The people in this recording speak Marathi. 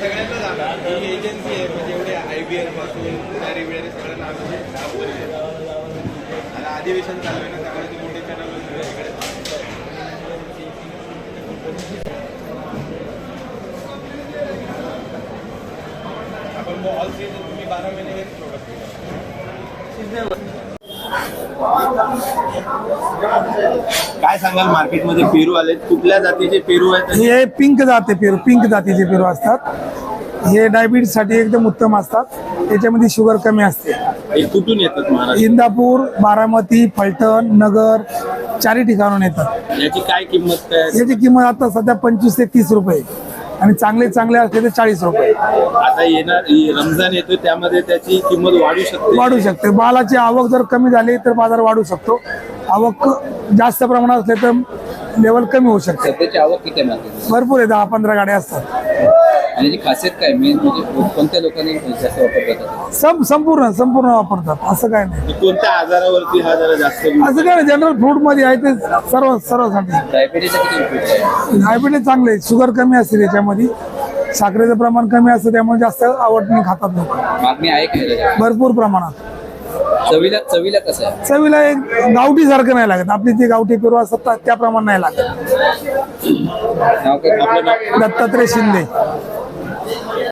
सगळ्यांना ही एजन्सी आहे म्हणजे एवढे आय बी एलपासून पुढारी बिडारी सगळ्यांना आम्ही आता अधिवेशन चालू आहे ना त्यामुळे ते मोठे चॅनल इकडे आपण ऑल सीझन तुम्ही बारा महिने हेच प्रोडक्ट काय सांगाल मार्केटमध्ये पेरू आले कुठल्या जातीचे पेरू आहेत? हे पिंक जाते पेरू पिंक जातीचे पेरू असतात. हे डायबिटीजसाठी एकदम उत्तम असतात. त्याच्यामध्ये शुगर कमी असते. हे कुठून येतात इंदापूर बारामती फलटण नगर चारही ठिकाणून येतात. याची काय किंमत काय? याची किंमत आता सध्या पंचवीस ते तीस रुपये. आणि चांगले चांगले असले तर चाळीस रुपये. आता येणार रमजान येतो त्यामध्ये त्याची किंमत वाढू शकते. वाढू शकते. मालाची आवक जर कमी झाली तर बाजार वाढू शकतो. आवक जास्त प्रमाणात असले तर लेवल कमी होऊ शकते. आवक किती भरपूर आहे दहा पंधरा गाड्या असतात. आणि याची खासियत काय? मेन म्हणजे कोणत्या लोकांनी जास्त वापर करतात? सम संपूर्ण संपूर्ण वापरतात. असं काय नाही. कोणत्या आजारावरती हा जरा जास्त असं काय जनरल फ्रूटमध्ये आहे ते सर्व सर्वसाठी. डायबिटीजचा किती उपयोग आहे. डायबिटीज चांगले शुगर कमी असते त्याच्यामध्ये. साखरेचं प्रमाण कमी असतं त्यामुळे जास्त आवडीने खातात लोक. मागणी आहे? भरपूर प्रमाणात. चवीला चवीला कसं आहे? चवीला एक गावठी सारखं नाही लागत. आपली ती गावठी पेरू असतात त्याप्रमाणे नाही लागत. नाव काय? आपलं नाव? दत्तात्रय शिंदे.